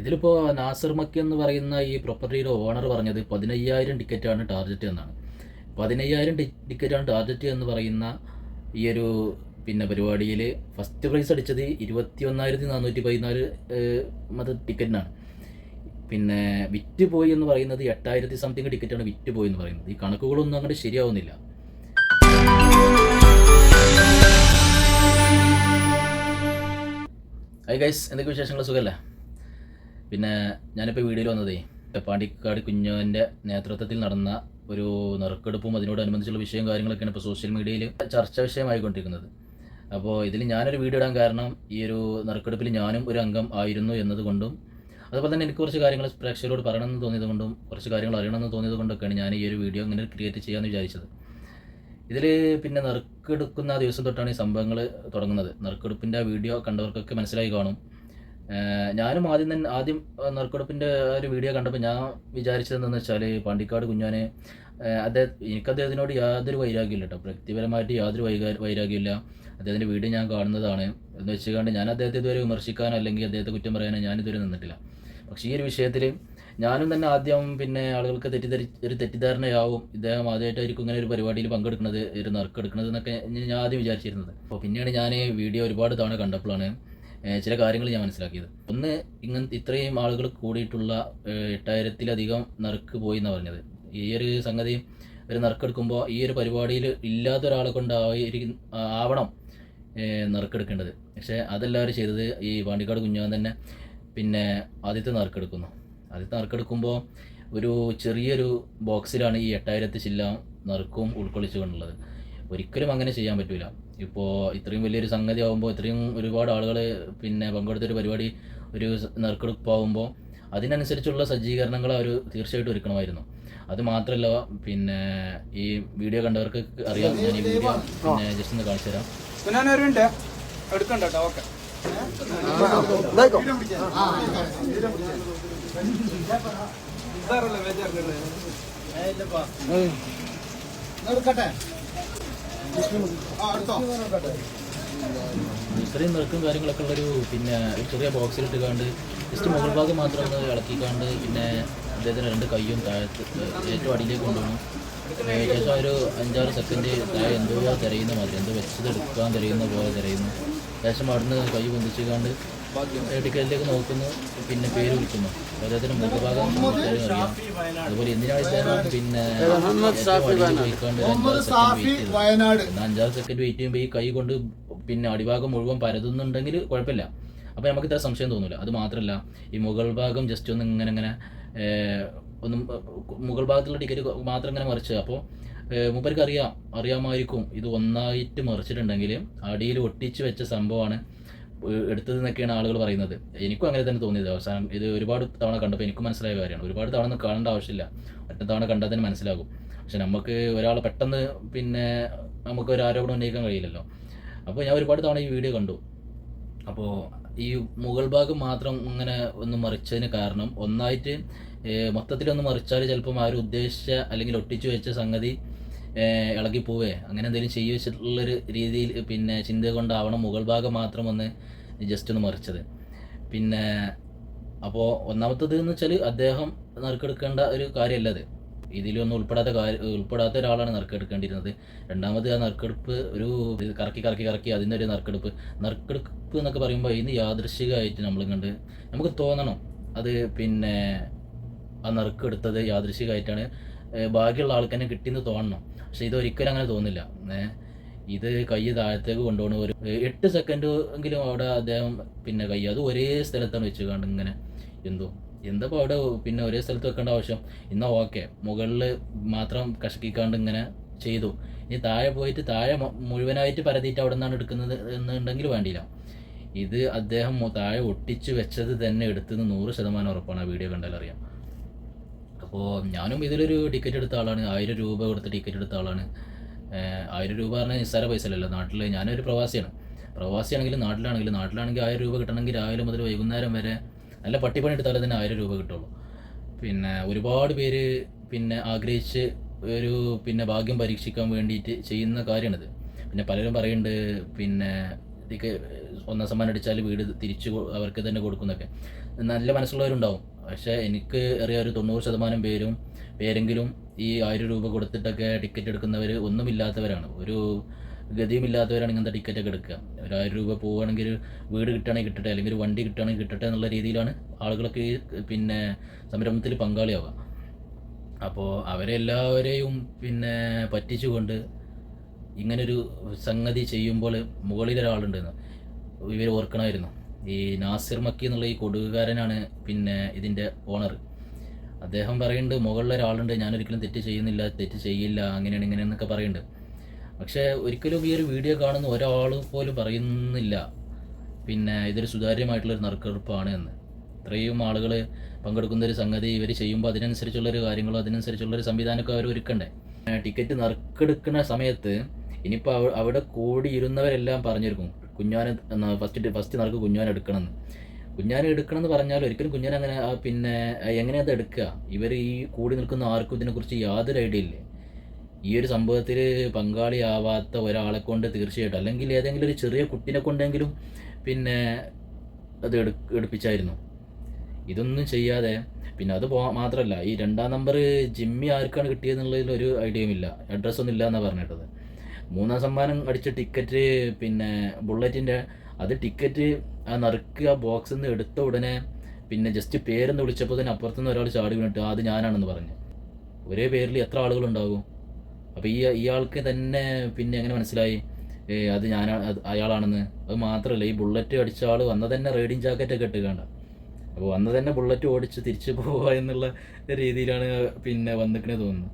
ഇതിലിപ്പോൾ നാസർ മക്കി എന്ന് പറയുന്ന ഈ പ്രോപ്പർട്ടിയുടെ ഓണർ പറഞ്ഞത് പതിനയ്യായിരം ടിക്കറ്റാണ് ടാർഗറ്റ് എന്നാണ്. പതിനയ്യായിരം ടിക്കറ്റാണ് ടാർഗറ്റ് എന്ന് പറയുന്ന ഈ ഒരു പിന്നെ പരിപാടിയിൽ ഫസ്റ്റ് പ്രൈസ് അടിച്ചത് ഇരുപത്തി ഒന്നായിരത്തി നാനൂറ്റി പതിനാല് മത ടിക്കറ്റിനാണ് പിന്നെ വിറ്റ് പോയി എന്ന് പറയുന്നത് എട്ടായിരത്തി സംതിങ് ടിക്കറ്റാണ് വിറ്റ് പോയി എന്ന് പറയുന്നത്. ഈ കണക്കുകളൊന്നും അങ്ങോട്ട് ശരിയാവുന്നില്ല. ഐ ഗൈസ് എന്തൊക്കെ വിശേഷങ്ങൾ സുഖമല്ലേ പിന്നെ ഞാനിപ്പോൾ വീഡിയോയിൽ വന്നതേ പാണ്ടിക്കാട് കുഞ്ഞോന്റെ നേതൃത്വത്തിൽ നടന്ന ഒരു നറുക്കെടുപ്പും അതിനോടനുബന്ധിച്ചുള്ള വിഷയവും കാര്യങ്ങളൊക്കെയാണ് ഇപ്പോൾ സോഷ്യൽ മീഡിയയിൽ ചർച്ചാ വിഷയമായിക്കൊണ്ടിരിക്കുന്നത്. അപ്പോൾ ഇതിൽ ഞാനൊരു വീഡിയോ ഇടാൻ കാരണം ഈ ഒരു നറുക്കെടുപ്പിൽ ഞാനും ഒരു അംഗം ആയിരുന്നു എന്നതുകൊണ്ടും അതുപോലെ തന്നെ എനിക്ക് കുറച്ച് കാര്യങ്ങൾ പ്രേക്ഷകരോട് പറയണമെന്ന് തോന്നിയത് കൊണ്ടും കുറച്ച് കാര്യങ്ങൾ അറിയണമെന്ന് തോന്നിയത് കൊണ്ടൊക്കെയാണ് ഞാൻ ഈ ഒരു വീഡിയോ ഇങ്ങനെ ക്രിയേറ്റ് ചെയ്യാമെന്ന് വിചാരിച്ചത്. ഇതിൽ പിന്നെ നറുക്കെടുക്കുന്ന ദിവസം തൊട്ടാണ് ഈ സംഭവങ്ങൾ തുടങ്ങുന്നത്. നറുക്കെടുപ്പിന്റെ വീഡിയോ കണ്ടവർക്കൊക്കെ മനസ്സിലായി കാണും. ഞാനും ആദ്യം തന്നെ ആദ്യം നറുക്കെടുപ്പിന്റെ ഒരു വീഡിയോ കണ്ടപ്പോൾ ഞാൻ വിചാരിച്ചതെന്ന് വെച്ചാൽ പാണ്ടിക്കാട് കുഞ്ഞാനെ അദ്ദേഹം എനിക്ക് അദ്ദേഹത്തിനോട് യാതൊരു വൈരാഗ്യമില്ല കേട്ടോ വ്യക്തിപരമായിട്ട് യാതൊരു വൈകാ വൈരാഗ്യമില്ല അദ്ദേഹത്തിന്റെ വീഡിയോ ഞാൻ കാണുന്നതാണ്. എന്ന് വെച്ചുകൊണ്ട് ഞാൻ അദ്ദേഹത്തെ ഇതുവരെ വിമർശിക്കാനോ അല്ലെങ്കിൽ അദ്ദേഹത്തെ കുറ്റം പറയാനോ ഞാൻ ഇതുവരെ നിന്നിട്ടില്ല. പക്ഷേ ഈ ഒരു വിഷയത്തിൽ ഞാനും തന്നെ ആദ്യം പിന്നെ ആളുകൾക്ക് തെറ്റിദ്ധരി ഒരു തെറ്റിദ്ധാരണയാവും. ഇദ്ദേഹം ആദ്യമായിട്ടായിരിക്കും ഇങ്ങനെ ഒരു പരിപാടിയിൽ പങ്കെടുക്കുന്നത് ഒരു നറുക്കെടുക്കുന്നത് എന്നൊക്കെ ഞാൻ ആദ്യം വിചാരിച്ചിരുന്നത്. അപ്പോൾ പിന്നീട് ഞാൻ വീഡിയോ ഒരുപാട് തവണ കണ്ടപ്പോഴാണ് ചില കാര്യങ്ങൾ ഞാൻ മനസ്സിലാക്കിയത്. ഒന്ന് ഇങ്ങനെ ഇത്രയും ആളുകൾ കൂടിയിട്ടുള്ള എട്ടായിരത്തിലധികം നറുക്ക് പോയി എന്നാണ് പറഞ്ഞത്. ഈ ഒരു സംഗതി ഒരു നറുക്കെടുക്കുമ്പോൾ ഈ ഒരു പരിപാടിയിൽ ഇല്ലാത്ത ഒരാളെ കൊണ്ടായിരിക്കും ആവണം നറുക്കെടുക്കേണ്ടത്. പക്ഷേ അതെല്ലാവരും ചെയ്തത് ഈ പാണ്ടിക്കാട് കുഞ്ഞാൻ തന്നെ. പിന്നെ ആദ്യത്തെ നറുക്കെടുക്കുന്നു. ആദ്യത്തെ നറുക്കെടുക്കുമ്പോൾ ഒരു ചെറിയൊരു ബോക്സിലാണ് ഈ എട്ടായിരത്തി ചില്ല നറുക്കും ഉൾക്കൊള്ളിച്ചുകൊണ്ടുള്ളത്. ഒരിക്കലും അങ്ങനെ ചെയ്യാൻ പറ്റില്ല ഇപ്പോൾ ഇത്രയും വലിയൊരു സംഗതി ആകുമ്പോൾ ഇത്രയും ഒരുപാട് ആളുകൾ പിന്നെ പങ്കെടുത്തൊരു പരിപാടി ഒരു നറുക്കെടുപ്പാകുമ്പോൾ അതിനനുസരിച്ചുള്ള സജ്ജീകരണങ്ങൾ അവർ തീർച്ചയായിട്ടും ഒരുക്കണമായിരുന്നു. അത് മാത്രമല്ല പിന്നെ ഈ വീഡിയോ കണ്ടവർക്ക് അറിയാം. ഞാൻ ഈ വീഡിയോ പിന്നെ ജസ്റ്റ് ഒന്ന് കാണിച്ചു തരാം. എടുക്കണ്ട കേട്ടോ ഓക്കെ. ഇത്രയും നിറക്കും കാര്യങ്ങളൊക്കെ ഉള്ളൊരു പിന്നെ ഒരു ചെറിയ ബോക്സിലിട്ട് കാണ്ട് ജസ്റ്റ് മുകൾ ഭാഗം മാത്രം ഒന്ന് ഇളക്കിക്കാണ്ട് പിന്നെ അദ്ദേഹത്തിന് രണ്ട് കൈയും താഴത്ത് ഏറ്റവും അടിയിലേക്ക് കൊണ്ടുപോകണം. ഏകദേശം ഒരു അഞ്ചാറ് സെക്കൻഡ് താഴെ എന്തോ തിരയുന്ന മാതിരി എന്തോ വെച്ചത് എടുക്കാൻ തിരയുന്ന പോലെ തിരയുന്നു. ശേഷം അവിടുന്ന് കൈ പൊന്തിച്ച് കാണ്ട് ടിക്കറ്റിലേക്ക് നോക്കുന്നു പിന്നെ പേര് വിളിക്കുന്നു. അദ്ദേഹത്തിന്റെ മുഖഭാഗം അതുപോലെ എന്തിനാണ് ഇദ്ദേഹം പിന്നെ അഞ്ചാറ് സെക്കൻഡ് വെയിറ്റ് വയനാട്. എന്നാൽ അഞ്ചാറ് സെക്കൻഡ് വെയിറ്റ് ചെയ്യുമ്പോൾ ഈ കൈ കൊണ്ട് പിന്നെ അടിഭാഗം മുഴുവൻ പരതുന്നുണ്ടെങ്കിൽ കുഴപ്പമില്ല. അപ്പോൾ നമുക്ക് ഇത്ര സംശയം തോന്നില്ല അത് മാത്രമല്ല ഈ മുകൾ ഭാഗം ജസ്റ്റ് ഒന്ന് ഇങ്ങനെ ഇങ്ങനെ ഒന്നും ഒന്ന് മുകൾ ഭാഗത്തുള്ള ടിക്കറ്റ് മാത്രം ഇങ്ങനെ മറിച്ച്. അപ്പോൾ മൂപ്പർക്ക് അറിയാം അറിയാമായിരിക്കും ഇത് ഒന്നായിട്ട് മറിച്ചിട്ടുണ്ടെങ്കിൽ അടിയിൽ ഒട്ടിച്ച് വെച്ച സംഭവമാണ് ഏഹ്, എടുത്തത് എന്നൊക്കെയാണ് ആളുകൾ പറയുന്നത്. എനിക്കും അങ്ങനെ തന്നെ തോന്നിയത്. അവസാനം ഇത് ഒരുപാട് തവണ കണ്ടപ്പോൾ എനിക്കും മനസ്സിലായ കാര്യമാണ്. ഒരുപാട് തവണ കാണേണ്ട ആവശ്യമില്ല. ഒറ്റ തവണ കണ്ടാൽ തന്നെ മനസ്സിലാകും. പക്ഷെ നമുക്ക് ഒരാൾ പെട്ടെന്ന് പിന്നെ നമുക്ക് ഒരു ആരോപണം ഉന്നയിക്കാൻ കഴിയില്ലല്ലോ. അപ്പോൾ ഞാൻ ഒരുപാട് തവണ ഈ വീഡിയോ കണ്ടു. അപ്പോൾ ഈ മുകൾ ഭാഗം മാത്രം ഇങ്ങനെ ഒന്ന് മറിച്ചതിന് കാരണം ഒന്നായിട്ട് മൊത്തത്തിലൊന്ന് മറിച്ചാൽ ചിലപ്പം ആരും ഉദ്ദേശിച്ച അല്ലെങ്കിൽ ഒട്ടിച്ചു വെച്ച സംഗതി ഇളകിപ്പോവേ അങ്ങനെ എന്തെങ്കിലും ചെയ്യുവെച്ചിട്ടുള്ളൊരു രീതിയിൽ പിന്നെ ചിന്ത കൊണ്ടാവണം മുകൾ ഭാഗം മാത്രം ഒന്ന് ജസ്റ്റ് ഒന്ന് മറിച്ചത്. പിന്നെ അപ്പോൾ ഒന്നാമത്തത് എന്ന് വെച്ചാൽ അദ്ദേഹം നറുക്കെടുക്കേണ്ട ഒരു കാര്യമല്ല അത്. ഇതിലൊന്നും ഉൾപ്പെടാത്ത കാര്യം ഉൾപ്പെടാത്ത ഒരാളാണ് നറുക്കെടുക്കേണ്ടിയിരുന്നത്. രണ്ടാമത് ആ നറുക്കെടുപ്പ് ഒരു കറക്കി കറക്കി കറക്കി അതിന്റെ ഒരു നറുക്കെടുപ്പ്. നറുക്കെടുപ്പ് എന്നൊക്കെ പറയുമ്പോൾ ഇന്ന് യാദൃശികമായിട്ട് നമ്മൾ കണ്ട് നമുക്ക് തോന്നണം അത് പിന്നെ ആ നറുക്കെടുത്തത് യാദൃശികമായിട്ടാണ് ബാക്കിയുള്ള ആൾക്കാരെ കിട്ടിയെന്ന് തോന്നണം. പക്ഷെ ഇത് ഒരിക്കലും അങ്ങനെ തോന്നില്ല. ഏഹ് ഇത് കൈ താഴത്തേക്ക് കൊണ്ടുപോകണ ഒരു എട്ട് സെക്കൻഡ് എങ്കിലും അവിടെ അദ്ദേഹം പിന്നെ കൈ അത് ഒരേ സ്ഥലത്താണ് വെച്ച് കണ്ട് ഇങ്ങനെ എന്തോ. എന്താ അവിടെ പിന്നെ ഒരേ സ്ഥലത്ത് വെക്കേണ്ട ആവശ്യം. എന്നാൽ ഓക്കെ മുകളിൽ മാത്രം കഷക്കിക്കാണ്ട് ഇങ്ങനെ ചെയ്തു. ഇനി താഴെ പോയിട്ട് താഴെ മുഴുവനായിട്ട് പരതിയിട്ട് അവിടെ നിന്നാണ് എടുക്കുന്നത് എന്നുണ്ടെങ്കിൽ വേണ്ടിയില്ല. ഇത് അദ്ദേഹം താഴെ ഒട്ടിച്ച് വെച്ചത് തന്നെ എടുത്തത് നൂറ് ശതമാനം ഉറപ്പാണ് ആ വീഡിയോ കണ്ടാൽ അറിയാം. അപ്പോൾ ഞാനും ഇതിലൊരു ടിക്കറ്റ് എടുത്ത ആളാണ്. ആയിരം രൂപ കൊടുത്ത് ടിക്കറ്റ് എടുത്ത ആളാണ്. ആയിരം രൂപ പറഞ്ഞാൽ നിസ്സാര പൈസ അല്ലല്ലോ. നാട്ടിൽ ഞാനൊരു പ്രവാസിയാണ്. പ്രവാസിയാണെങ്കിലും നാട്ടിലാണെങ്കിലും നാട്ടിലാണെങ്കിൽ ആയിരം രൂപ കിട്ടണമെങ്കിൽ രാവിലെ മുതൽ വൈകുന്നേരം വരെ നല്ല പട്ടിപ്പണി എടുത്താലേ തന്നെ ആയിരം രൂപ കിട്ടുള്ളൂ. പിന്നെ ഒരുപാട് പേര് പിന്നെ ആഗ്രഹിച്ച് ഒരു പിന്നെ ഭാഗ്യം പരീക്ഷിക്കാൻ വേണ്ടിയിട്ട് ചെയ്യുന്ന കാര്യമാണിത്. പിന്നെ പലരും പറയുന്നുണ്ട് പിന്നെ ഒന്നാം സമ്മാനം അടിച്ചാൽ വീട് തിരിച്ചു അവർക്ക് തന്നെ കൊടുക്കുന്നൊക്കെ. നല്ല മനസ്സുള്ളവരുണ്ടാവും. പക്ഷേ എനിക്ക് അറിയാം ഒരു തൊണ്ണൂറ് ശതമാനം പേരും പേരെങ്കിലും ഈ ആയിരം രൂപ കൊടുത്തിട്ടൊക്കെ ടിക്കറ്റ് എടുക്കുന്നവർ ഒന്നുമില്ലാത്തവരാണ്. ഒരു ഗതിയുമില്ലാത്തവരാണ് ഇങ്ങനത്തെ ടിക്കറ്റൊക്കെ എടുക്കുക. ഒരു ആയിരം രൂപ പോവുകയാണെങ്കിൽ വീട് കിട്ടുകയാണെങ്കിൽ കിട്ടട്ടെ അല്ലെങ്കിൽ ഒരു വണ്ടി കിട്ടുകയാണെങ്കിൽ കിട്ടട്ടെ എന്നുള്ള രീതിയിലാണ് ആളുകളൊക്കെ പിന്നെ സംരംഭത്തിൽ പങ്കാളിയാവുക. അപ്പോൾ അവരെല്ലാവരെയും പിന്നെ പറ്റിച്ചുകൊണ്ട് ഇങ്ങനൊരു സംഗതി ചെയ്യുമ്പോൾ മുകളിലൊരാളുണ്ടെന്ന് ഇവർ ഓർക്കണമായിരുന്നു. ഈ നാസിർ മക്കി എന്നുള്ള ഈ കൊടുകുകാരനാണ് പിന്നെ ഇതിന്റെ ഓണർ. അദ്ദേഹം പറയുന്നുണ്ട് മുകളിൽ ഒരാളുണ്ട് ഞാനൊരിക്കലും തെറ്റ് ചെയ്യുന്നില്ല തെറ്റ് ചെയ്യില്ല അങ്ങനെയാണ് ഇങ്ങനെയെന്നൊക്കെ പറയുന്നുണ്ട്. പക്ഷേ ഒരിക്കലും ഈ ഒരു വീഡിയോ കാണുന്ന ഒരാൾ പോലും പറയുന്നില്ല. പിന്നെ ഇതൊരു സുതാര്യമായിട്ടുള്ളൊരു നറുക്കെടുപ്പാണ് എന്ന്. ഇത്രയും ആളുകൾ പങ്കെടുക്കുന്ന ഒരു സംഗതി ഇവർ ചെയ്യുമ്പോൾ അതിനനുസരിച്ചുള്ളൊരു കാര്യങ്ങളും അതിനനുസരിച്ചുള്ളൊരു സംവിധാനമൊക്കെ അവർ ഒരുക്കണ്ടേ? ടിക്കറ്റ് നറുക്കെടുക്കുന്ന സമയത്ത് ഇനിയിപ്പോൾ അവ അവിടെ കൂടിയിരുന്നവരെല്ലാം പറഞ്ഞിരിക്കും കുഞ്ഞാനെ ഫസ്റ്റ് ഫസ്റ്റ് നടക്ക് കുഞ്ഞാൻ എടുക്കണമെന്ന്. കുഞ്ഞാനെ എടുക്കണമെന്ന് പറഞ്ഞാൽ ഒരിക്കലും കുഞ്ഞാൻ അങ്ങനെ പിന്നെ എങ്ങനെയാ അത് എടുക്കുക? ഇവർ ഈ കൂടി നിൽക്കുന്ന ആർക്കും ഇതിനെക്കുറിച്ച് യാതൊരു ഐഡിയ ഇല്ലേ? ഈ ഒരു സംഭവത്തിൽ പങ്കാളിയാവാത്ത ഒരാളെ കൊണ്ട് തീർച്ചയായിട്ടും അല്ലെങ്കിൽ ഏതെങ്കിലും ഒരു ചെറിയ കുട്ടിനെ കൊണ്ടെങ്കിലും പിന്നെ അത് എടു എടുപ്പിച്ചായിരുന്നു. ഇതൊന്നും ചെയ്യാതെ പിന്നെ അത് പോ മാത്രമല്ല ഈ രണ്ടാം നമ്പർ ജിമ്മി ആർക്കാണ് കിട്ടിയതെന്നുള്ളതിൽ ഒരു ഐഡിയയും ഇല്ല. അഡ്രസ്സൊന്നും ഇല്ല എന്നാണ് പറഞ്ഞിട്ടത്. മൂന്നാം സമ്മാനം അടിച്ച ടിക്കറ്റ് പിന്നെ ബുള്ളറ്റിന്റെ അത് ടിക്കറ്റ് ആ നറുക്കുക ബോക്സിൽ നിന്ന് എടുത്ത ഉടനെ പിന്നെ ജസ്റ്റ് പേരെന്ന് വിളിച്ചപ്പോൾ തന്നെ അപ്പുറത്തുനിന്ന് ഒരാൾ ചാടി വീണിട്ട് അത് ഞാനാണെന്ന് പറഞ്ഞു. ഒരേ പേരിൽ എത്ര ആളുകളുണ്ടാകും അപ്പോൾ ഈ ഇയാൾക്ക് തന്നെ പിന്നെ എങ്ങനെ മനസ്സിലായി? അത് ഞാൻ അയാളാണെന്ന്. അത് മാത്രമല്ല ഈ ബുള്ളറ്റ് അടിച്ച ആൾ വന്ന തന്നെ റൈഡിങ് ജാക്കറ്റൊക്കെ ഇട്ടുകണ്ട അപ്പോൾ വന്ന തന്നെ ബുള്ളറ്റ് ഓടിച്ച് തിരിച്ചു പോവുക എന്നുള്ള രീതിയിലാണ് പിന്നെ വന്നിക്കണേ തോന്നുന്നു.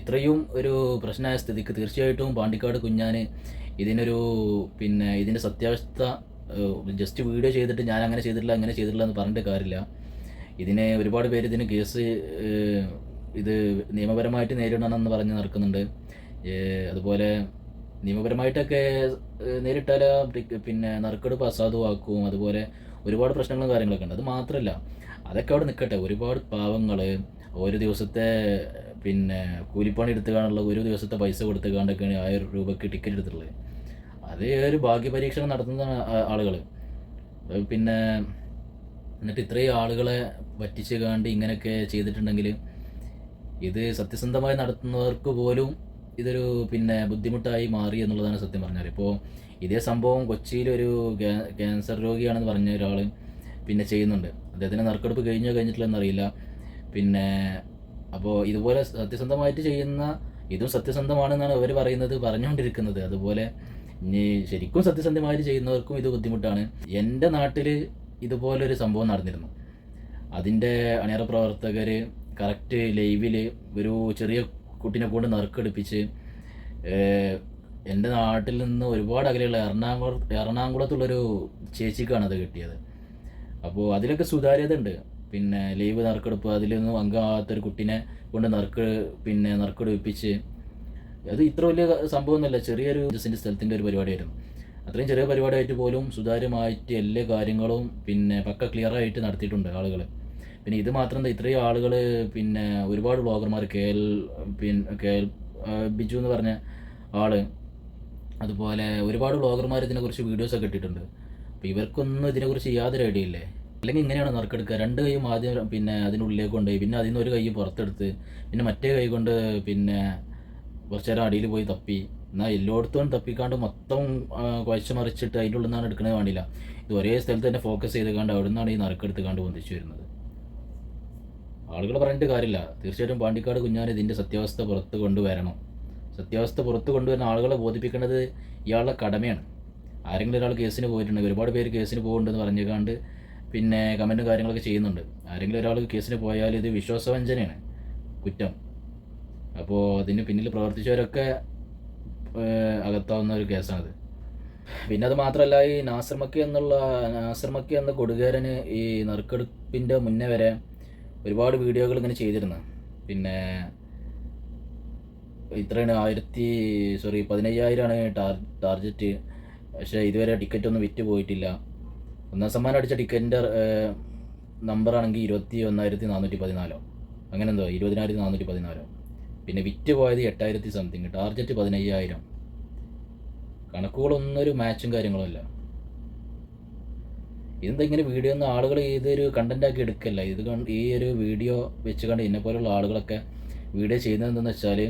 ഇത്രയും ഒരു പ്രശ്നമായ സ്ഥിതിക്ക് തീർച്ചയായിട്ടും പാണ്ടിക്കാട് കുഞ്ഞാന് ഇതിനൊരു പിന്നെ ഇതിന്റെ സത്യാവസ്ഥ ജസ്റ്റ് വീഡിയോ ചെയ്തിട്ട് ഞാൻ അങ്ങനെ ചെയ്തിട്ടില്ല അങ്ങനെ ചെയ്തിട്ടില്ല എന്ന് പറഞ്ഞിട്ട് കാര്യമില്ല. ഇതിനെ ഒരുപാട് പേര് ഇതിന് കേസ് ഇത് നിയമപരമായിട്ട് നേരിടണമെന്ന് പറഞ്ഞ് നടക്കുന്നുണ്ട്. അതുപോലെ നിയമപരമായിട്ടൊക്കെ നേരിട്ടാൽ പിന്നെ നറുക്കെടുപ്പ് അസാധുവാക്കും. അതുപോലെ ഒരുപാട് പ്രശ്നങ്ങളും കാര്യങ്ങളൊക്കെ ഉണ്ട്. അത് മാത്രമല്ല അതൊക്കെ അവിടെ നിൽക്കട്ടെ. ഒരുപാട് പാവങ്ങൾ ഒരു ദിവസത്തെ പിന്നെ കൂലിപ്പണി എടുത്തുകാണുള്ള ഒരു ദിവസത്തെ പൈസ കൊടുത്തുകാണ്ടൊക്കെയാണ് ആയിരം രൂപയ്ക്ക് ടിക്കറ്റ് എടുത്തിട്ടുള്ളത്. അത് ഒരു ഭാഗ്യപരീക്ഷണം നടത്തുന്ന ആളുകൾ പിന്നെ എന്നിട്ട് ഇത്രയും ആളുകളെ പറ്റിച്ച് കാണ്ട് ഇങ്ങനെയൊക്കെ ചെയ്തിട്ടുണ്ടെങ്കിൽ ഇത് സത്യസന്ധമായി നടത്തുന്നവർക്ക് പോലും ഇതൊരു പിന്നെ ബുദ്ധിമുട്ടായി മാറി എന്നുള്ളതാണ് സത്യം പറഞ്ഞാൽ ഇപ്പോൾ ഇതേ സംഭവം കൊച്ചിയിലൊരു ക്യാ- ക്യാൻസർ രോഗിയാണെന്ന് പറഞ്ഞ ഒരാൾ പിന്നെ ചെയ്യുന്നുണ്ട്. അദ്ദേഹത്തിന് നറുക്കെടുപ്പ് കഴിഞ്ഞോ കഴിഞ്ഞിട്ടില്ല എന്നറിയില്ല പിന്നെ അപ്പോൾ ഇതുപോലെ സത്യസന്ധമായിട്ട് ചെയ്യുന്ന ഇതും സത്യസന്ധമാണെന്നാണ് അവർ പറയുന്നത് പറഞ്ഞുകൊണ്ടിരിക്കുന്നത്. അതുപോലെ ഇനി ശരിക്കും സത്യസന്ധമായിട്ട് ചെയ്യുന്നവർക്കും ഇത് ബുദ്ധിമുട്ടാണ്. എന്റെ നാട്ടിൽ ഇതുപോലൊരു സംഭവം നടന്നിരുന്നു. അതിന്റെ അണിയറ പ്രവർത്തകർ കറക്റ്റ് ലൈവിൽ ഒരു ചെറിയ കുട്ടിനെ കൊണ്ട് നറുക്കെടുപ്പിച്ച് എന്റെ നാട്ടിൽ നിന്ന് ഒരുപാട് അകലെയുള്ള എറണാകുളം എറണാകുളത്തുള്ളൊരു ചേച്ചിക്കാണ് അത് കിട്ടിയത്. അപ്പോൾ അതിലൊക്കെ സുതാര്യത ഉണ്ട് പിന്നെ ലീവ് നറുക്കെടുപ്പ് അതിലൊന്നും അംഗമാകാത്തൊരു കുട്ടീനെ കൊണ്ട് നറുക്ക് പിന്നെ നറുക്കെടുപ്പിച്ച്. അത് ഇത്ര വലിയ സംഭവമൊന്നുമല്ല ചെറിയൊരു ജസിന്റെ സ്ഥലത്തിന്റെ ഒരു പരിപാടിയായിരുന്നു. അത്രയും ചെറിയ പരിപാടിയായിട്ട് പോലും സുതാര്യമായിട്ട് എല്ലാ കാര്യങ്ങളും പിന്നെ പക്ക ക്ലിയർ ആയിട്ട് നടത്തിയിട്ടുണ്ട് ആളുകൾ പിന്നെ ഇത് മാത്രം ഇത്രയും ആളുകൾ പിന്നെ ഒരുപാട് ബ്ലോഗർമാർ കെ എൽ പിന്നെ കെ എൽ ബിജു എന്ന് പറഞ്ഞ ആൾ അതുപോലെ ഒരുപാട് ബ്ലോഗർമാർ ഇതിനെക്കുറിച്ച് വീഡിയോസൊക്കെ ഇട്ടിട്ടുണ്ട്. അപ്പോൾ ഇവർക്കൊന്നും ഇതിനെക്കുറിച്ച് യാതൊരു ഐഡിയ ഇല്ലേ? അല്ലെങ്കിൽ ഇങ്ങനെയാണ് നറുക്കെടുക്കുക. രണ്ട് കൈയും ആദ്യം പിന്നെ അതിനുള്ളിലേക്ക് കൊണ്ടുപോയി. പിന്നെ അതിൽ നിന്ന് ഒരു കൈ പുറത്തെടുത്ത് പിന്നെ മറ്റേ കൈ കൊണ്ട് പിന്നെ കുറച്ച് നേരം അടിയിൽ പോയി തപ്പി. എന്നാൽ എല്ലായിടത്തും തപ്പിക്കാണ്ട് മൊത്തം കുഴച്ച് മറിച്ചിട്ട് അതിന്റെ ഉള്ളിൽ നിന്നാണ് എടുക്കണത് വേണ്ടില്ല ഇത് ഒരേ സ്ഥലത്ത് തന്നെ ഫോക്കസ് ചെയ്ത് കണ്ട് അവിടെ നിന്നാണ് ഈ നറുക്കെടുത്ത് കണ്ട് പൊന്തിച്ചു വരുന്നത്. ആളുകൾ പറഞ്ഞിട്ട് കാര്യമില്ല. തീർച്ചയായിട്ടും പാണ്ടിക്കാട് കുഞ്ഞാൻ ഇതിന്റെ സത്യാവസ്ഥ പുറത്ത് കൊണ്ടുവരണം. സത്യാവസ്ഥ പുറത്ത് കൊണ്ടുവരുന്ന ആളുകളെ ബോധിപ്പിക്കേണ്ടത് ഇയാളുടെ കടമയാണ്. ആരെങ്കിലും ഒരാൾ കേസിന് പോയിട്ടുണ്ടെങ്കിൽ ഒരുപാട് പേര് കേസിന് പോകുന്നുണ്ടെന്ന് പറഞ്ഞുകൊണ്ട് പിന്നെ കമന്റും കാര്യങ്ങളൊക്കെ ചെയ്യുന്നുണ്ട്. ആരെങ്കിലും ഒരാൾ കേസിന് പോയാൽ ഇത് വിശ്വാസവഞ്ചനയാണ്. കുറ്റം. അപ്പോൾ അതിന് പിന്നിൽ പ്രവർത്തിച്ചവരൊക്കെ അകത്താവുന്ന ഒരു കേസാണത്. പിന്നെ അത് മാത്രമല്ല ഈ നാസർ മക്കി എന്നുള്ള നാസർമക്കി എന്ന കൊടുകേരന് ഈ നറുക്കെടുപ്പിന്റെ മുന്നേ വരെ ഒരുപാട് വീഡിയോകൾ ഇങ്ങനെ ചെയ്തിരുന്നു. പിന്നെ ഇത്രയാണ് ആയിരത്തി സോറി പതിനയ്യായിരമാണ് ടാർ ടാർജറ്റ്. പക്ഷേ ഇതുവരെ ടിക്കറ്റ് ഒന്നും വിറ്റ് പോയിട്ടില്ല. ഒന്നാം സമ്മാനം അടിച്ച ടിക്കറ്റിന്റെ നമ്പറാണെങ്കിൽ ഇരുപത്തി ഒന്നായിരത്തി നാനൂറ്റി പതിനാലോ അങ്ങനെ എന്തോ ഇരുപതിനായിരത്തി നാനൂറ്റി പതിനാലോ പിന്നെ വിറ്റ് പോയത് എട്ടായിരത്തി സംതിങ് ടാർജറ്റ് പതിനയ്യായിരം. കണക്കുകളൊന്നും ഒരു മാച്ചും കാര്യങ്ങളും അല്ല. ഇതെന്താ ഇങ്ങനെ വീഡിയോ ഒന്നും ആളുകൾ ഏതൊരു കണ്ടന്റ് ആക്കി എടുക്കല്ല. ഇത് കണ്ട് ഈ ഒരു വീഡിയോ വെച്ച് കണ്ട് എന്നെ പോലുള്ള ആളുകളൊക്കെ വീഡിയോ ചെയ്യുന്നത് എന്തെന്ന് വെച്ചാൽ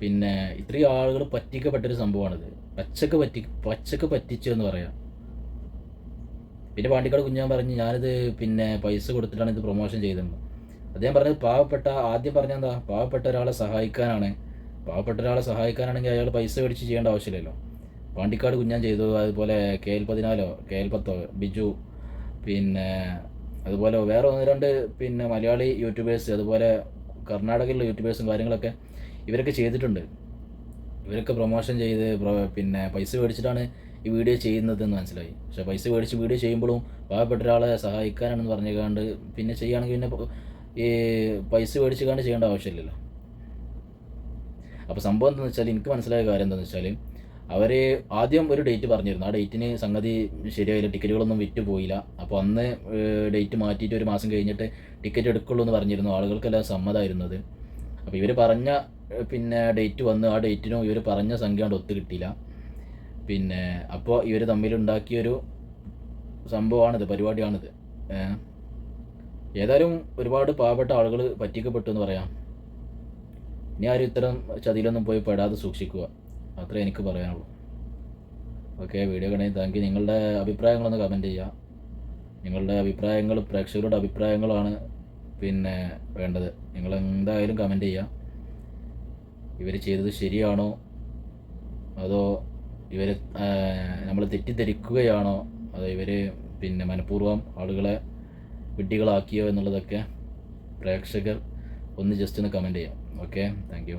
പിന്നെ ഇത്രയും ആളുകൾ പറ്റിക്കപ്പെട്ടൊരു സംഭവമാണിത്. പച്ചക്ക് പറ്റി പച്ചക്ക് പറ്റിച്ചു എന്ന് പറയാം. പിന്നെ പാണ്ടിക്കാട് കുഞ്ഞാൻ പറഞ്ഞ് ഞാനിത് പിന്നെ പൈസ കൊടുത്തിട്ടാണ് ഇത് പ്രൊമോഷൻ ചെയ്തത്. അദ്ദേഹം പറഞ്ഞത് പാവപ്പെട്ട ആദ്യം പറഞ്ഞ എന്താ പാവപ്പെട്ട ഒരാളെ സഹായിക്കാനാണ്. പാവപ്പെട്ട ഒരാളെ സഹായിക്കാനാണെങ്കിൽ അയാൾ പൈസ മേടിച്ച് ചെയ്യേണ്ട ആവശ്യമില്ലല്ലോ. പാണ്ടിക്കാട് കുഞ്ഞാൻ ചെയ്തു അതുപോലെ കെ എൽ പതിനാലോ കെ എൽ പത്തോ ബിജു പിന്നെ അതുപോലെ വേറെ ഒന്ന് രണ്ട് പിന്നെ മലയാളി യൂട്യൂബേഴ്സ് അതുപോലെ കർണാടകയിലുള്ള യൂട്യൂബേഴ്സും കാര്യങ്ങളൊക്കെ ഇവരൊക്കെ ചെയ്തിട്ടുണ്ട്. ഇവരൊക്കെ പ്രൊമോഷൻ ചെയ്ത് പിന്നെ പൈസ മേടിച്ചിട്ടാണ് ഈ വീഡിയോ ചെയ്യുന്നത് എന്ന് മനസ്സിലായി. പക്ഷെ പൈസ മേടിച്ച് വീഡിയോ ചെയ്യുമ്പോഴും പാവപ്പെട്ട ഒരാളെ സഹായിക്കാനാണെന്ന് പറഞ്ഞുകൊണ്ട് പിന്നെ ചെയ്യുകയാണെങ്കിൽ പിന്നെ ഈ പൈസ മേടിച്ച് കണ്ട് ചെയ്യേണ്ട ആവശ്യമില്ലല്ലോ. അപ്പോൾ സംഭവം എന്താണെന്ന് വെച്ചാൽ എനിക്ക് മനസ്സിലായ കാര്യം എന്താണെന്ന് വെച്ചാൽ അവർ ആദ്യം ഒരു ഡേറ്റ് പറഞ്ഞിരുന്നു. ആ ഡേറ്റിന് സംഗതി ശരിയായില്ല ടിക്കറ്റുകളൊന്നും വിറ്റ് പോയില്ല. അപ്പോൾ അന്ന് ഡേറ്റ് മാറ്റിയിട്ട് ഒരു മാസം കഴിഞ്ഞിട്ട് ടിക്കറ്റ് എടുക്കുള്ളൂ എന്ന് പറഞ്ഞിരുന്നു. ആളുകൾക്കെല്ലാം സമ്മതമായിരുന്നത് അപ്പോൾ ഇവർ പറഞ്ഞ പിന്നെ ഡേറ്റ് വന്ന് ആ ഡേറ്റിനും ഇവർ പറഞ്ഞ സംഖ്യ കൊണ്ട് ഒത്തു കിട്ടിയില്ല. പിന്നെ അപ്പോൾ ഇവർ തമ്മിലുണ്ടാക്കിയൊരു സംഭവമാണിത് പരിപാടിയാണിത്. ഏതായാലും ഒരുപാട് പാവപ്പെട്ട ആളുകൾ പറ്റിക്കപ്പെട്ടു എന്ന് പറയാം. ഇനി ആരും ഇത്തരം ചതിയിലൊന്നും പോയി പെടാതെ സൂക്ഷിക്കുക. അത്രേ എനിക്ക് പറയാനുള്ളൂ. ഓക്കെ വീഡിയോ കണ്ടെങ്കിൽ താങ്ക് യു. നിങ്ങളുടെ അഭിപ്രായങ്ങളൊന്ന് കമന്റ് ചെയ്യുക നിങ്ങളുടെ അഭിപ്രായങ്ങൾ പ്രേക്ഷകരുടെ അഭിപ്രായങ്ങളാണ് പിന്നെ വേണ്ടത്. നിങ്ങൾ എന്തായാലും കമന്റ് ചെയ്യുക ഇവർ ചെയ്തത് ശരിയാണോ? അതോ ഇവർ നമ്മൾ തെറ്റിദ്ധരിക്കുകയാണോ? അതോ ഇവർ പിന്നെ മനഃപൂർവം ആളുകളെ വിഡ്ഢികളാക്കിയോ എന്നുള്ളതൊക്കെ പ്രേക്ഷകർ ഒന്ന് ജസ്റ്റ് ഒന്ന് കമന്റ് ചെയ്യാം. Okay thank